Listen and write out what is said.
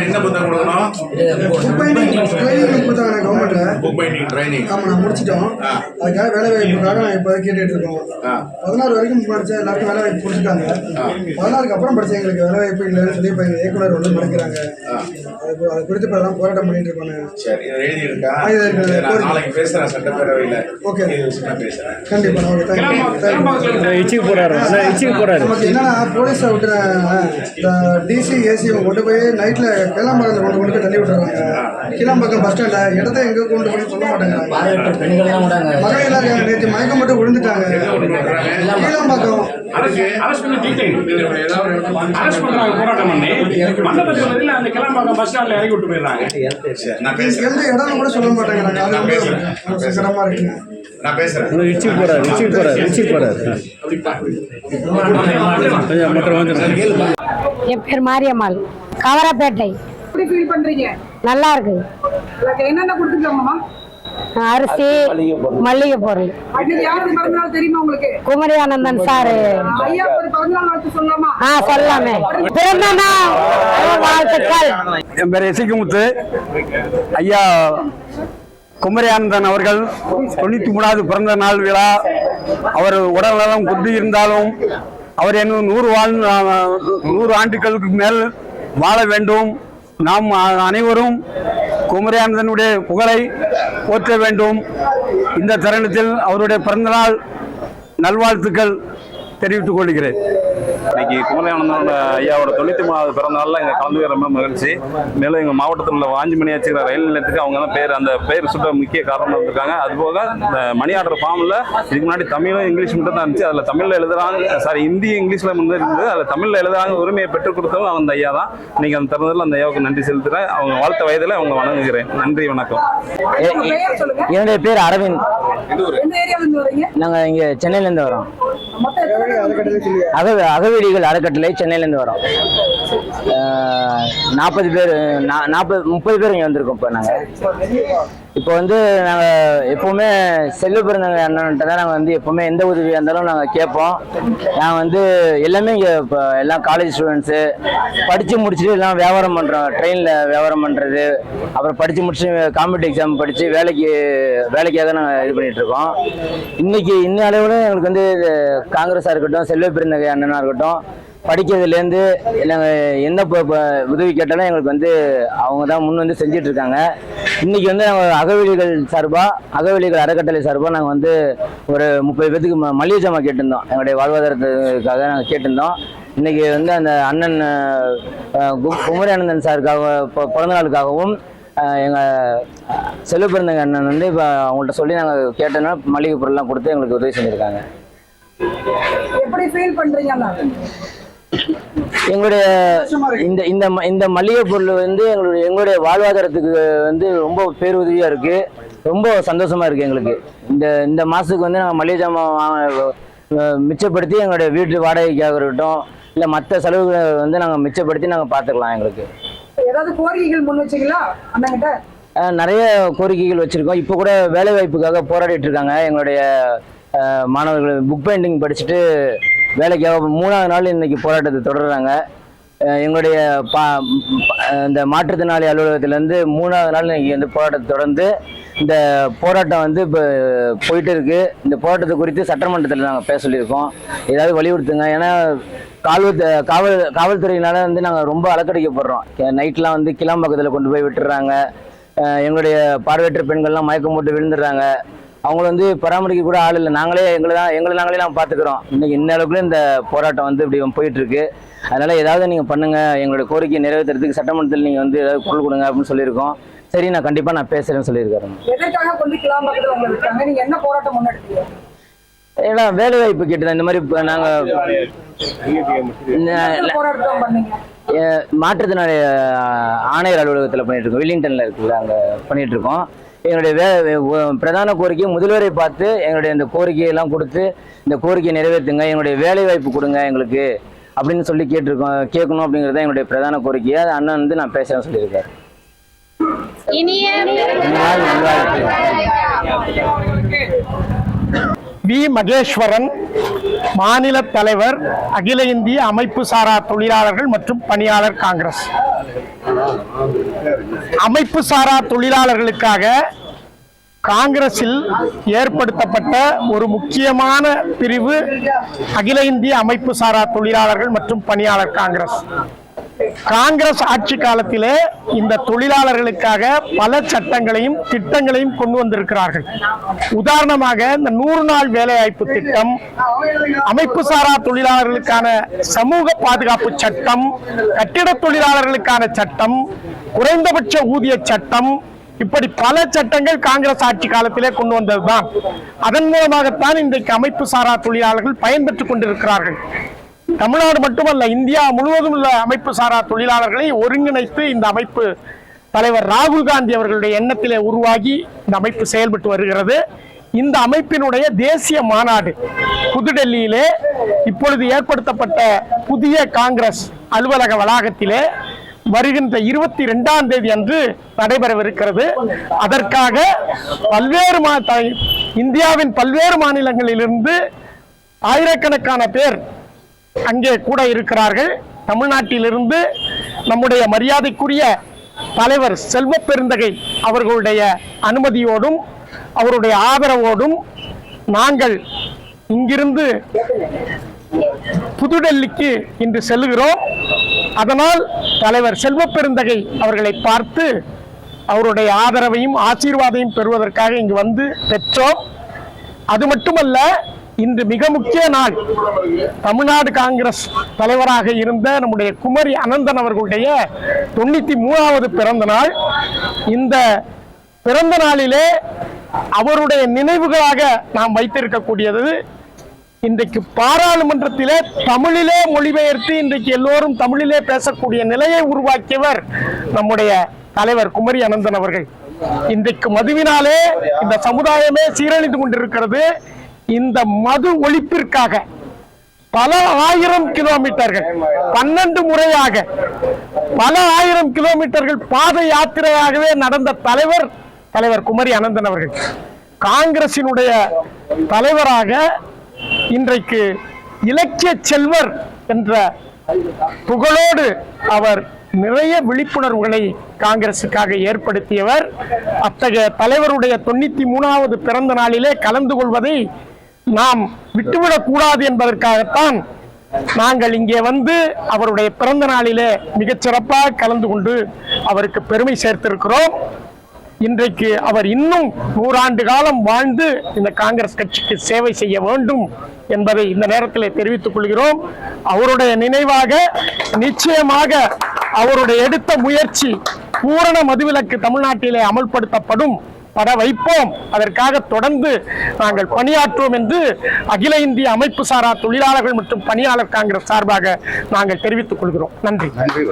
என்ன புத்தகம் கொடுக்கணும்? கவர்மெண்ட்ல புக் பைண்டிங் ட்ரைனிங் ஆமாம் நான் முடிச்சிட்டோம். அதுக்காக வேலை வாய்ப்புக்காக நான் இப்போ கேட்டுட்டு இருக்கோம். பதினாறு வரைக்கும் படிச்ச எல்லாருக்கும் வேலை வாய்ப்பு கொடுத்துட்டாங்க பதினாறுக்கு அப்புறம் படிச்ச எங்களுக்கு வேலை வாய்ப்பு இல்லைன்னு சொல்லி இப்போ எங்கள் இயக்குனர் வந்து மறைக்கிறாங்க. அது அது குறித்து இப்போ தான் போராட்டம் பண்ணிட்டு இருக்கோம். சரி இதை எழுதி இருக்கா. நான் நாளைக்கு பேசுறேன் சட்டப்பேரவையில். ஓகே. இது விஷயம் நான் பேசுறேன். கண்டிப்பா ஓகே தேங்க்யூ இச்சிக்கு போறாரு. அந்த இச்சிக்கு போறாரு. நமக்கு என்னன்னா போலீஸை விட்டுற இந்த டிசி ஏசி கொண்டு போய் நைட்ல கேளாம்பரத்தில் கொண்டு கொண்டு போய் தள்ளி விட்டுறாங்க. கீழாம்பக்கம் பஸ் ஸ்டாண்ட்ல இடத்த எங்க கொண்டு போய் சொல்ல அங்கே மகளிர் நேற்று மயக்கம் மட்டும் விழுந்துட்டாங்க. கீழாம்பாக்கம் அரசு பண்ண டீடைல் அரசு பண்றாங்க போராட்டம் பண்ணி. மண்டபத்துக்கு பதில் அந்த கிளம்பாக்கம் பஸ் ஸ்டாண்ட்ல விட்டு போயிடுறாங்க. எந்த கூட சொல்ல மாட்டேங்கிறாங்க நான் பேசுறேன். போறாரு போறாரு போறாரு. வந்து என் பேர் மாரியம்மாள். கவரப்பேட்டை. எப்படி ஃபீல் பண்றீங்க? நல்லா இருக்கு. உங்களுக்கு என்னென்ன கொடுத்துருக்காங்கம்மா? அரிசி மல்லிகை பொருள். குமரி ஆனந்தன் சாரு. ஆ சொல்லாமே பிறந்த வாழ்த்துக்கள். என் பேர் எசிக்குமுத்து ஐயா குமரியானந்தன் அவர்கள் தொண்ணூற்றி மூணாவது பிறந்த நாள் விழா. அவர் உடல்நலம் குன்றி இருந்தாலும் அவர் இன்னும் நூறு வாழ் நூறு ஆண்டுகளுக்கு மேல் வாழ வேண்டும். நாம் அனைவரும் குமரியானந்தனுடைய புகழை போற்ற வேண்டும். இந்த தருணத்தில் அவருடைய பிறந்தநாள் நல்வாழ்த்துக்கள் தெரிவித்துக் கொள்கிறேன். இன்னைக்கு குமரியானந்தனோட ஐயாவோட தொண்ணூற்றி மூணாவது பிறந்த நாளில் இங்கே கலந்து ரொம்ப மகிழ்ச்சி. மேலும் எங்கள் மாவட்டத்தில் உள்ள வாஞ்சிமணி ஆச்சுக்கிற ரயில் நிலையத்துக்கு அவங்க தான் பேர் அந்த பேர் சுட்ட முக்கிய காரணமாக இருந்திருக்காங்க அதுபோக இந்த மணி ஆர்டர் ஃபார்மில் இதுக்கு முன்னாடி தமிழும் இங்கிலீஷ் மட்டும் தான் இருந்துச்சு. அதில் தமிழில் எழுதுறாங்க சாரி ஹிந்தி இங்கிலீஷில் வந்து இருந்தது. அதில் தமிழில் எழுதுறாங்க உரிமையை பெற்றுக் கொடுத்தவங்க அந்த ஐயா தான். இன்னைக்கு அந்த தருணத்தில் அந்த ஐயாவுக்கு நன்றி செலுத்துகிறேன் அவங்க வாழ்த்த வயதில் அவங்க வணங்குகிறேன். நன்றி வணக்கம். என்னுடைய பேர் அரவிந்த். எந்த ஏரியால இருந்து வரீங்க நாங்கள் இங்கே சென்னையிலேருந்து வரோம். அகவீடிகள் அறக்கட்டளை சென்னையிலேருந்து வரோம். நாற்பது பேர் நாற்பது முப்பது பேர் இங்கே வந்திருக்கோம் இப்போ நாங்கள் இப்போ வந்து நாங்கள் எப்போவுமே செல்வ பிறந்தவங்க அண்ணன்ட்ட தான் நாங்கள் வந்து எப்போவுமே எந்த உதவியாக இருந்தாலும் நாங்கள் கேட்போம். நாங்கள் வந்து எல்லாமே இங்கே இப்போ எல்லாம் காலேஜ் ஸ்டூடெண்ட்ஸு படித்து முடிச்சுட்டு எல்லாம் வியாபாரம் பண்ணுறோம் ட்ரெயினில் வியாபாரம் பண்ணுறது அப்புறம் படித்து முடிச்சுட்டு காம்படிட்டிவ் எக்ஸாம் படித்து வேலைக்கு வேலைக்காக நாங்கள் இது பண்ணிட்டு இருக்கோம். இன்னைக்கு இன்ன அளவில் எங்களுக்கு வந்து இது காங்கிரஸாக இருக்கட்டும் செல்வ பெருந்தகை அண்ணனாக இருக்கட்டும் படிக்கிறதுலேருந்து நாங்கள் என்ன ப- ப- உதவி கேட்டாலும் எங்களுக்கு வந்து அவங்க தான் முன் வந்து செஞ்சுட்டு இருக்காங்க. இன்றைக்கி வந்து நாங்கள் அகவெளிகள் சார்பாக அகவெளிகள் அறக்கட்டளை சார்பாக நாங்கள் வந்து ஒரு முப்பது பேத்துக்கு ம- மளிகை ஜாமான் கேட்டிருந்தோம். எங்களுடைய வாழ்வாதாரத்துக்காக நாங்கள் கேட்டிருந்தோம். இன்னைக்கு வந்து அந்த அண்ணன் குமரி ஆனந்தன் சாருக்காக பிறந்தநாளுக்காகவும் எங்கள் செல்வ பிறந்தங்க அண்ணன் வந்து இப்போ அவங்கள்ட்ட சொல்லி நாங்கள் கேட்டோன்னா மளிகை பொருள்லாம் கொடுத்து எங்களுக்கு உதவி செஞ்சுருக்காங்க. எப்படி ஃபீல் பண்றீங்க அண்ணா? எங்களுடைய இந்த இந்த இந்த மளிகை பொருள் வந்து எங்களுடைய எங்களுடைய வாழ்வாதாரத்துக்கு வந்து ரொம்ப பேருதவியா இருக்கு. ரொம்ப சந்தோஷமா இருக்கு எங்களுக்கு. இந்த இந்த மாசத்துக்கு வந்து நாங்கள் மளிகை ஜாமான் மிச்சப்படுத்தி எங்களுடைய வீட்டு வாடகைக்காக இருக்கட்டும் இல்லை மற்ற செலவுகளை வந்து நாங்கள் மிச்சப்படுத்தி நாங்கள் பார்த்துக்கலாம் எங்களுக்கு. ஏதாவது கோரிக்கைகள் முன் வச்சீங்களா அண்ணங்கிட்ட நிறைய கோரிக்கைகள் வச்சுருக்கோம். இப்போ கூட வேலை வாய்ப்புக்காக போராடிட்டு இருக்காங்க. எங்களுடைய மாணவர்கள் புக் பெயிண்டிங் படிச்சுட்டு வேலைக்காக மூணாவது நாள் இன்னைக்கு போராட்டத்தை தொடர்றாங்க. எங்களுடைய பா இந்த மாற்றுத்திறனாளி அலுவலகத்திலேருந்து மூணாவது நாள் இன்னைக்கு வந்து போராட்டத்தை தொடர்ந்து இந்த போராட்டம் வந்து இப்போ போயிட்டு இருக்கு. இந்த போராட்டத்தை குறித்து சட்டமன்றத்தில் நாங்கள் பேச சொல்லியிருக்கோம். ஏதாவது வலியுறுத்துங்க. ஏன்னா காவல் காவல் காவல்துறையினால வந்து நாங்கள் ரொம்ப அலக்கடிக்கப்படுறோம். நைட்லாம் வந்து கிளாம்பாக்கத்தில் கொண்டு போய் விட்டுறாங்க. எங்களுடைய பார்வையற்ற பெண்கள்லாம் மயக்கம் போட்டு விழுந்துடுறாங்க. அவங்கள வந்து பராமரிக்க கூட ஆள் இல்லை. நாங்களே எங்களை தான் எங்களை நாங்களே நாங்கள் பார்த்துக்கிறோம். இன்னைக்கு இந்த அளவுக்கு இந்த போராட்டம் வந்து இப்படி போயிட்டு இருக்கு. அதனால ஏதாவது நீங்கள் பண்ணுங்க எங்களுடைய கோரிக்கையை நிறைவேற்றுறதுக்கு சட்டமன்றத்தில் நீங்கள் வந்து ஏதாவது குரல் கொடுங்க அப்படின்னு சொல்லியிருக்கோம். சரி நான் கண்டிப்பாக நான் பேசுகிறேன்னு சொல்லியிருக்காரு. எதற்காக கொண்டு கிளாம்பக்கத்துல உங்களை விட்டாங்க நீங்க என்ன போராட்டம் முன்னெடுத்தீங்க? ஏன்னா வேலை வாய்ப்பு கேட்டுதான். இந்த மாதிரி நாங்கள் மாற்றுத்திறனாளி ஆணையர் அலுவலகத்தில் பண்ணிட்டு இருக்கோம். வில்லிங்டனில் இருக்குல்ல அங்கே பண்ணிட்டு இருக்கோம். எங்களுடைய வே பிரதான கோரிக்கை முதல்வரை பார்த்து எங்களுடைய இந்த கோரிக்கையெல்லாம் கொடுத்து இந்த கோரிக்கையை நிறைவேற்றுங்க எங்களுடைய வேலை வாய்ப்பு கொடுங்க எங்களுக்கு அப்படின்னு சொல்லி கேட்டிருக்கோம் கேட்கணும் அப்படிங்கிறது தான் எங்களுடைய பிரதான கோரிக்கையை அது அண்ணன் வந்து நான் பேசுகிறேன் சொல்லியிருக்காரு இனிய. வி மகேஸ்வரன் மாநில தலைவர் அகில இந்திய அமைப்பு சாரா தொழிலாளர்கள் மற்றும் பணியாளர் காங்கிரஸ். அமைப்பு சாரா தொழிலாளர்களுக்காக காங்கிரஸில் ஏற்படுத்தப்பட்ட ஒரு முக்கியமான பிரிவு அகில இந்திய அமைப்பு சாரா தொழிலாளர்கள் மற்றும் பணியாளர் காங்கிரஸ். காங்கிரஸ் ஆட்சி காலத்திலே இந்த தொழிலாளர்களுக்காக பல சட்டங்களையும் திட்டங்களையும் கொண்டு வந்திருக்கிறார்கள். உதாரணமாக இந்த நூறு நாள் வேலைவாய்ப்பு திட்டம் அமைப்பு சாரா தொழிலாளர்களுக்கான சமூக பாதுகாப்பு சட்டம் கட்டிட தொழிலாளர்களுக்கான சட்டம் குறைந்தபட்ச ஊதிய சட்டம் இப்படி பல சட்டங்கள் காங்கிரஸ் ஆட்சி காலத்திலே கொண்டு வந்ததுதான். அதன் மூலமாகத்தான் இன்றைக்கு அமைப்பு சாரா தொழிலாளர்கள் பயன்பெற்றுக் கொண்டிருக்கிறார்கள். தமிழ்நாடு மட்டுமல்ல இந்தியா முழுவதும் உள்ள அமைப்பு சாரா தொழிலாளர்களை ஒருங்கிணைத்து இந்த அமைப்பு தலைவர் ராகுல் காந்தி அவர்களுடைய எண்ணத்திலே உருவாகி இந்த அமைப்பு செயல்பட்டு வருகிறது. இந்த அமைப்பினுடைய தேசிய மாநாடு புதுடெல்லியிலே இப்பொழுது ஏற்படுத்தப்பட்ட புதிய காங்கிரஸ் அலுவலக வளாகத்திலே வருகின்ற இருபத்தி ரெண்டாம் தேதி அன்று நடைபெறவிருக்கிறது. அதற்காக பல்வேறு மா இந்தியாவின் பல்வேறு மாநிலங்களிலிருந்து ஆயிரக்கணக்கான பேர் அங்கே கூட இருக்கிறார்கள். தமிழ்நாட்டிலிருந்து நம்முடைய மரியாதைக்குரிய தலைவர் செல்வ பெருந்தகை அவர்களுடைய அனுமதியோடும் அவருடைய ஆதரவோடும் நாங்கள் இங்கிருந்து புதுடெல்லிக்கு இன்று செல்லுகிறோம் அதனால் தலைவர் செல்வ பெருந்தகை அவர்களை பார்த்து அவருடைய ஆதரவையும் ஆசீர்வாதையும் பெறுவதற்காக இங்கு வந்து பெற்றோம். அது மட்டுமல்ல இன்று மிக முக்கிய நாள் தமிழ்நாடு காங்கிரஸ் தலைவராக இருந்த நம்முடைய குமரி அனந்தன் அவர்களுடைய தொண்ணூத்தி மூணாவது பிறந்த நாள். இந்த பிறந்த நாளிலே அவருடைய நினைவுகளாக நாம் வைத்திருக்கக்கூடியது. இன்றைக்கு பாராளுமன்றத்திலே தமிழிலே மொழிபெயர்த்து இன்றைக்கு எல்லோரும் தமிழிலே பேசக்கூடிய நிலையை உருவாக்கியவர் நம்முடைய தலைவர் குமரி அனந்தன் அவர்கள். இன்றைக்கு மதுவினாலே இந்த சமுதாயமே சீரழிந்து கொண்டிருக்கிறது. இந்த மது ஒழிப்பிற்காக பல ஆயிரம் கிலோமீட்டர்கள் பன்னெண்டு முறையாக பல ஆயிரம் கிலோமீட்டர்கள் பாத யாத்திரையாகவே நடந்த தலைவர் தலைவர் குமரி அனந்தன் அவர்கள் காங்கிரசினுடைய தலைவராக இன்றைக்கு இலக்கிய செல்வர் என்ற புகழோடு அவர் நிறைய விழிப்புணர்வுகளை காங்கிரசுக்காக ஏற்படுத்தியவர். அத்தகைய தலைவருடைய தொண்ணூத்தி மூணாவது பிறந்த நாளிலே கலந்து கொள்வதை நாம் விட்டுவிடக் கூடாது என்பதற்காகத்தான் நாங்கள் இங்கே வந்து அவருடைய பிறந்த நாளிலே மிகச் சிறப்பாக கலந்து கொண்டு அவருக்கு பெருமை சேர்த்திருக்கிறோம். இன்றைக்கு அவர் இன்னும் நூறாண்டு காலம் வாழ்ந்து இந்த காங்கிரஸ் கட்சிக்கு சேவை செய்ய வேண்டும் என்பதை இந்த நேரத்தில் தெரிவித்துக் கொள்கிறோம். அவருடைய நினைவாக நிச்சயமாக அவருடைய எடுத்த முயற்சி பூரண மதுவிலக்கு தமிழ்நாட்டிலே அமல்படுத்தப்படும். பட வைப்போம் அதற்காக தொடர்ந்து நாங்கள் பணியாற்றுவோம் என்று அகில இந்திய அமைப்பு சாரா தொழிலாளர்கள் மற்றும் பணியாளர் காங்கிரஸ் சார்பாக நாங்கள் தெரிவித்துக் கொள்கிறோம். நன்றி. நன்றி.